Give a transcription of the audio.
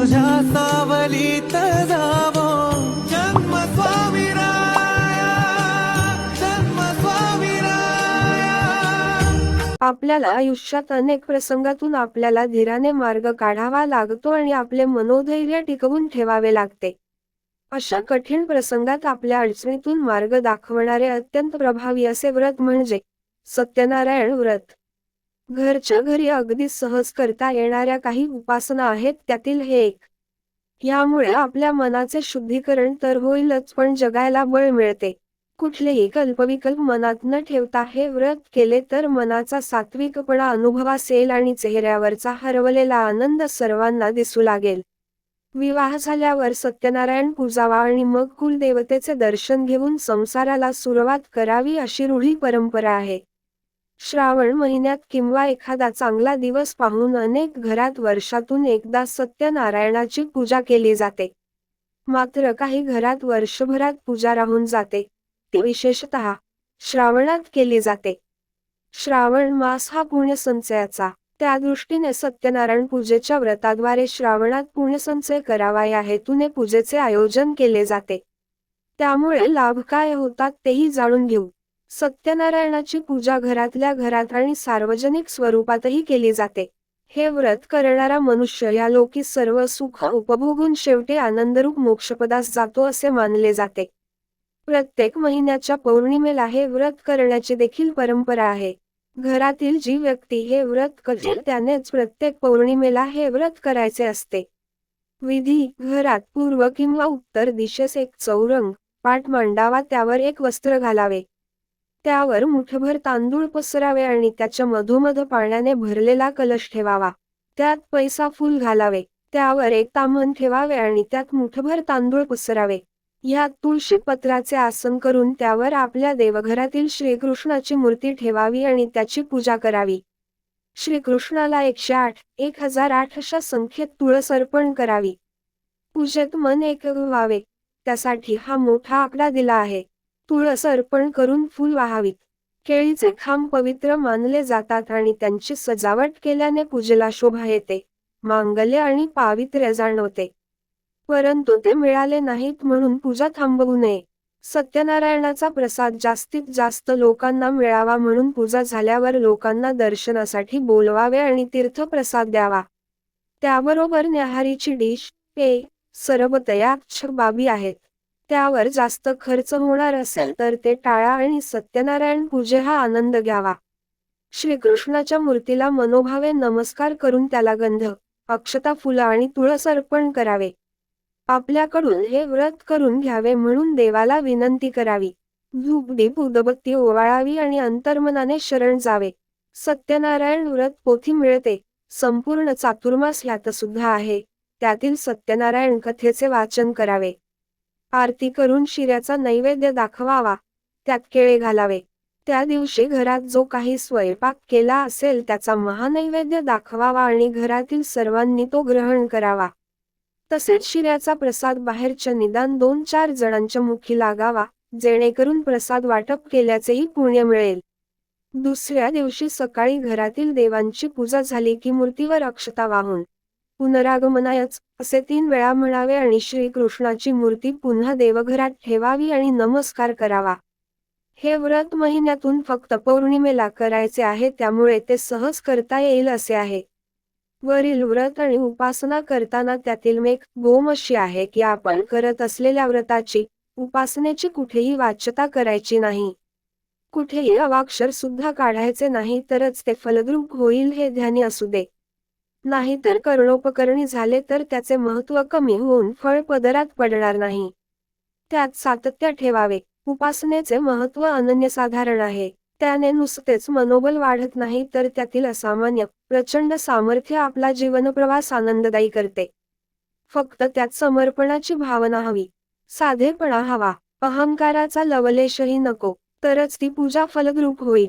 तुझ्या सावलीत जावो. जन्म स्वामी आपल्याला आयुष्यात अनेक प्रसंगातून आपल्याला धीराने मार्ग काढावा लागतो आणि आपले मनोधैर्य टिकवून ठेवावे लागते. अशा कठीण प्रसंगात आपल्या अडचणीतून मार्ग दाखवणारे अत्यंत प्रभावी असे व्रत म्हणजे सत्यनारायण व्रत. घरच्या घरी अगदी सहज करता येणाऱ्या काही उपासना आहेत त्यातील हे एक. यामुळे आपल्या मनाचे शुद्धीकरण तर होईलच पण जगायला बळ मिळते. कुठलेही कल्पविकल्प मनात न ठेवता हे व्रत केले तर मनाचा सात्विकपणा अनुभवास येईल आणि चेहऱ्यावरचा हरवलेला आनंद सर्वांना दिसू लागेल. विवाह झाल्यावर सत्यनारायण पूजावा आणि मग कुलदेवतेचे दर्शन घेऊन संसाराला सुरुवात करावी अशी रूढी परंपरा आहे. श्रावण महिन्यात किंवा एखादा चांगला दिवस पाहून अनेक घरात वर्षातून एकदा सत्यनारायणाची पूजा केली जाते. मात्र काही घरात वर्षभरात पूजा राहून जाते. ती विशेषतः श्रावणात केली जाते. श्रावण मास हा पुण्यसंचयाचा. त्या दृष्टीने सत्यनारायण पूजेच्या व्रताद्वारे श्रावणात पुण्यसंचय करावा या हेतूने पूजेचे आयोजन केले जाते. त्यामुळे लाभ काय होतात तेही जाणून घेऊ. सत्यनारायणाची पूजा घरातल्या घरात आणि सार्वजनिक स्वरूपातही केली जाते. हे व्रत करणारा मनुष्य या लोकी सर्व सुख उपभोगून शेवटी आनंदरूप मोक्षपदास जातो असे मानले जाते. प्रत्येक महिन्याच्या पौर्णिमेला हे व्रत करण्याची देखील परंपरा आहे. घरातील जी व्यक्ती हे व्रत करते त्यानेच प्रत्येक पौर्णिमेला हे व्रत करायचे असते. विधी घरात पूर्व किंवा उत्तर दिशेस एक चौरंग पाठ मांडावा त्यावर एक वस्त्र घालावे. त्यावर मुठभर तांदूळ पसरावे आणि त्याच्या मधोमध पाण्याने भरलेला कलश ठेवावा. त्यात पैसा फूल घालावे. त्यावर एक तामण ठेवावे आणि त्यात मुठभर तांदूळ पसरावे. ह्यात तुळशी पत्राचे आसन करून त्यावर आपल्या देवघरातील श्रीकृष्णाची मूर्ती ठेवावी आणि त्याची पूजा करावी. श्रीकृष्णाला एकशे आठ एक हजार आठ अशा संख्येत तुळस अर्पण करावी. पूजेत मन एक व्हावे त्यासाठी हा मोठा आकडा दिला आहे. तुळस अर्पण करून फूल वाहावीत. केळीचे खांब पवित्र मानले जातात आणि त्यांची सजावट केल्याने पूजेला शोभा येते. मांगल्य आणि पावित्र्य जाणवते. परंतु ते मिळाले नाहीत म्हणून पूजा थांबवू नये. सत्यनारायणाचा प्रसाद जास्तीत जास्त लोकांना मिळावा म्हणून पूजा झाल्यावर लोकांना दर्शनासाठी बोलवावे आणि तीर्थप्रसाद द्यावा. त्याबरोबर न्याहारीची डिश पे सरबत या अक्षर बाबी आहेत. त्यावर जास्त खर्च होणार असेल तर ते टाळा आणि सत्यनारायण पूजे हा आनंद घ्यावा. श्रीकृष्णाच्या मूर्तीला मनोभावे नमस्कार करून त्याला गंध अक्षता फुलं आणि तुळस अर्पण करावे. आपल्याकडून हे. व्रत करून घ्यावे म्हणून देवाला विनंती करावी. धूपदीप उदबत्ती ओवाळावी आणि अंतर्मनाने शरण जावे. सत्यनारायण व्रत पोथी मिळते. संपूर्ण चातुर्मास ह्यात सुद्धा आहे. त्यातील सत्यनारायण कथेचे वाचन करावे. आरती करून शिऱ्याचा नैवेद्य दाखवावा. त्यात केळे घालावे. त्या दिवशी घरात जो काही स्वयंपाक केला असेल त्याचा महानैवेद्य दाखवावा आणि घरातील सर्वांनी तो ग्रहण करावा. तसेच शिऱ्याचा प्रसाद बाहेरच्या निदान दोन चार जणांच्या मुखी लागावा जेणेकरून प्रसाद वाटप केल्याचेही पुण्य मिळेल. दुसऱ्या दिवशी सकाळी घरातील देवांची पूजा झाली की मूर्तीवर अक्षता वाहून पुनरागमनायच असे तीन वेळा म्हणावे आणि श्रीकृष्णाची मूर्ती पुन्हा देवघरात ठेवावी आणि नमस्कार करावा. हे व्रत महिन्यातून फक्त पौर्णिमेला करायचे आहे त्यामुळे ते सहज करता येईल असे आहे. वरील व्रत आणि उपासना करताना त्यातील मेक गोम अशी आहे की आपण करत असलेल्या व्रताची उपासनेची कुठेही वाच्यता करायची नाही. कुठेही अवाक्षर सुद्धा काढायचे नाही तरच ते फलद्रूप होईल हे ध्यानी असू दे. नाहीतर कर्णोपकरणी झाले तर त्याचे महत्त्व कमी होऊन फळ पदरात पडणार नाही. त्यात सातत्य ठेवावे. उपासनेचे महत्त्व अनन्यसाधारण आहे. त्याने नुसतेच मनोबल वाढत नाही तर त्यातील असामान्य प्रचंड सामर्थ्य आपला जीवनप्रवास आनंददायी करते. फक्त त्यात समर्पणाची भावना हवी. साधेपणा हवा. अहंकाराचा लवलेशही नको. तरच ती पूजा फलद्रूप होईल.